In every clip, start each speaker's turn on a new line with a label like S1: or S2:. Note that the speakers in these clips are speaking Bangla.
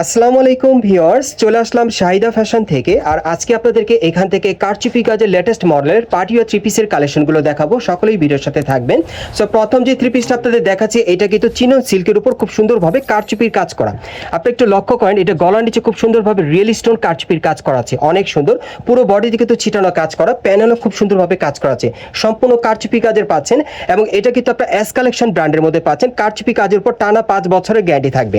S1: আসসালামু আলাইকুম ভিউয়ার্স, চলে আসলাম শাহিদা ফ্যাশন থেকে। আর আজকে আপনাদেরকে এখান থেকে কারচুপি কাজের লেটেস্ট মডেলের পার্টি ও থ্রি পিসের কালেকশনগুলো দেখাবো। সকলেই ভিডিওর সাথে থাকবেন। সো প্রথম যে থ্রি পিসটা আপনাদের দেখাচ্ছি, এটা কিন্তু চিনন সিল্কের উপর খুব সুন্দরভাবে কারচুপির কাজ করা। আপনি একটু লক্ষ্য করেন, এটা গলার নিচে খুব সুন্দরভাবে রিয়েল স্টোন কারচুপির কাজ করা আছে। অনেক সুন্দর। পুরো বডি দিকে তো ছিটানো কাজ করা প্যানেলও খুব সুন্দরভাবে কাজ করা আছে। সম্পূর্ণ কারচুপি কাজের পাচ্ছেন এবং এটা কিন্তু আপনার এস কালেকশন ব্র্যান্ডের মধ্যে পাচ্ছেন। কারচুপি কাজের উপর টানা পাঁচ বছরের গ্যারান্টি থাকবে।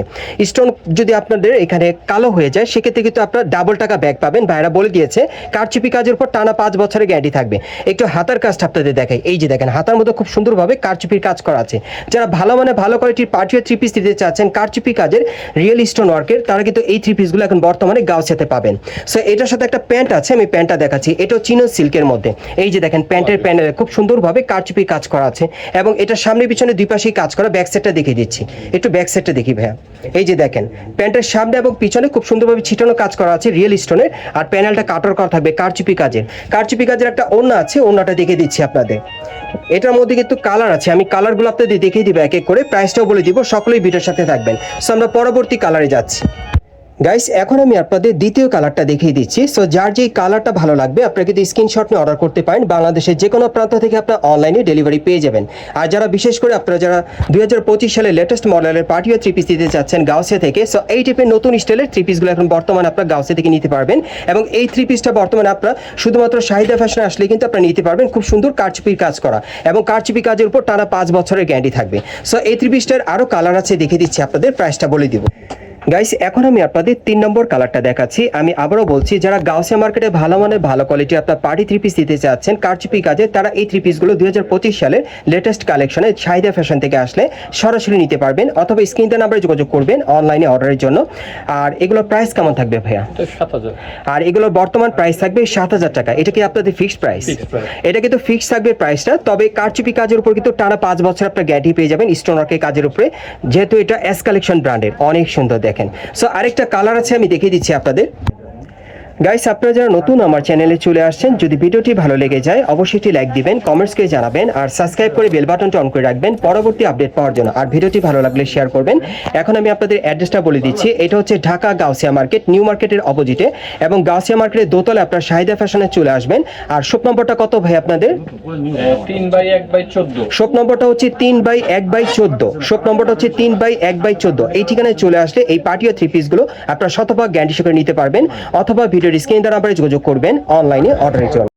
S1: স্টোন যদি আপনাদের এখানে কালো হয়ে যায় সেক্ষেত্রে কিন্তু আপনার ডাবল টাকা ব্যাগ পাবেন। ভাইরা বলে দিয়েছে কারচুপি কাজের উপর টানা পাঁচ বছরের গ্যারান্টি থাকবে। একটু হাতার কাজটা আপনাদের দেখাই। এই যে দেখেন হাতার মধ্যে খুব সুন্দরভাবে কারচুপির কাজ করা আছে। যারা ভালো মানে ভালো কোয়ালিটির পার্টি থ্রি পিস দিতে চাচ্ছেন কারচুপি কাজের রিয়েল স্টোন ওয়ার্কের তারা কিন্তু এই থ্রি পিসগুলো এখন বর্তমানে গাউসেতে পাবেন। সো এটার সাথে একটা প্যান্ট আছে আমি প্যান্টটা দেখাচ্ছি। এটাও চিনো সিল্কের মধ্যে। এই যে দেখেন প্যান্টের প্যানেলে খুব সুন্দরভাবে কারচুপি কাজ করা আছে। এবং এটা সামনে পিছনে দুই পাশেই কাজ করা ব্যাক সাইডটা দেখিয়ে দিচ্ছি। একটু ব্যাক সাইডটা দেখি ভাইয়া। এই যে দেখেন, প্যান্টের সামনে এবং পিছনে খুব সুন্দরভাবে ছিটানো কাজ করা আছে রিয়েল স্টোনের আর প্যানেলটা কাটার করা থাকবে কারচুপি কাজের। কারচুপি কাজের একটা ওড়না আছে, ওড়নাটা দেখে দিচ্ছি আপনাদের। এটার মধ্যে কিন্তু কালার আছে, আমি কালারগুলো আপনাদের দেখিয়ে দিব এক এক করে প্রাইসটাও বলে দিব, সকলেই ভিডিওর সাথে থাকবেন। সো আমরা পরবর্তী কালারে যাচ্ছি। গাইস এখন আমি আপনাদের দ্বিতীয় কালারটা দেখিয়ে দিচ্ছি। সো যার যেই কালারটা ভালো লাগবে, আপনারা কিন্তু স্ক্রিনশট নিয়ে অর্ডার করতে পারেন। বাংলাদেশের যে কোনো প্রান্ত থেকে আপনার অনলাইনে ডেলিভারি পেয়ে যাবেন। আর যারা বিশেষ করে আপনারা যারা দু হাজার পঁচিশ সালে লেটেস্ট মডেলের পার্টিও থ্রি পিস দিতে চাচ্ছেন গাউসে থেকে সো এই টাইপের নতুন স্টাইলের থ্রি পিসগুলো এখন বর্তমানে আপনার গাউসে থেকে নিতে পারবেন। এবং এই থ্রি পিসটা বর্তমানে আপনারা শুধুমাত্র শাহিদা ফ্যাশনে আসলে কিন্তু আপনারা নিতে পারবেন। খুব সুন্দর কারচুপির কাজ করা। এবং কারচুপি কাজের উপর টানা পাঁচ বছরের গ্যারান্টি থাকবে। সো এই থ্রি পিসটার আরও কালার আছে দেখে দিচ্ছি আপনাদের। প্রাইসটা বলে দিব। গাইস এখন আমি আপনাদের তিন নম্বর কালারটা দেখাচ্ছি। আমি আবারও বলছি যারা গাউসিয়া মার্কেটে ভালো মানের ভালো কোয়ালিটি আপনার পার্টি থ্রি পিস দিতে চাচ্ছেন কারচুপি কাজে তারা এই থ্রি পিসগুলো দু হাজার পঁচিশ সালের লেটেস্ট কালেকশনে চাহিদা ফ্যাশন থেকে আসলে সরাসরি নিতে পারবেন অথবা স্ক্রিনটা নাম্বারে যোগাযোগ করবেন অনলাইনে অর্ডারের জন্য। আর এগুলোর প্রাইস কেমন থাকবে ভাইয়া? আর এগুলোর বর্তমান প্রাইস থাকবে সাত হাজার টাকা। এটা কি আপনাদের ফিক্সড প্রাইস এটা কিন্তু ফিক্সড থাকবে প্রাইসটা তবে কারচুপি কাজের উপর কিন্তু টানা পাঁচ বছর আপনার গ্যারান্টি পেয়ে যাবেন স্টোন ওয়ার্কের কাজের উপরে। যেহেতু এটা এস কালেকশন ব্র্যান্ডের অনেক সুন্দর দেখেন। সো আরেকটা কালার আছে আমি দেখিয়ে দিচ্ছি আপনাদের। গাইস আপনারা যারা নতুন আমার চ্যানেলে চলে আসছেন যদি ভিডিওটি ভালো লেগে যায় অবশ্যই একটি লাইক দিবেন কমেন্টস করে জানাবেন আর সাবস্ক্রাইব করে বেল বাটনটা অন করে রাখবেন পরবর্তী আপডেট পাওয়ার জন্য। আর ভিডিওটি ভালো লাগলে শেয়ার করবেন। এখন আমি আপনাদের অ্যাড্রেসটা বলে দিচ্ছি। এটা হচ্ছে ঢাকা গাউসিয়া মার্কেট নিউ মার্কেটের অপোজিটে এবং গাউসিয়া মার্কেটের দোতলে আপনার শাহিদা ফ্যাশনে চলে আসবেন। আর শপ নম্বরটা কত ভাই আপনাদের?
S2: তিন বাই এক বাই চোদ্দ।
S1: শপ নম্বরটা হচ্ছে তিন বাই এক বাই চোদ্দ। শপ নম্বরটা হচ্ছে তিন বাই এক বাই চোদ্দ। এই ঠিকানায় চলে আসলে এই পার্টি ও থ্রি পিসগুলো আপনার শতভাগ গ্যারান্টি সহকারে নিতে পারবেন। অথবা ভিডিওর স্ক্রিন দ্বারা যোগাযোগ করবেন অনলাইনে অর্ডারের জন্য।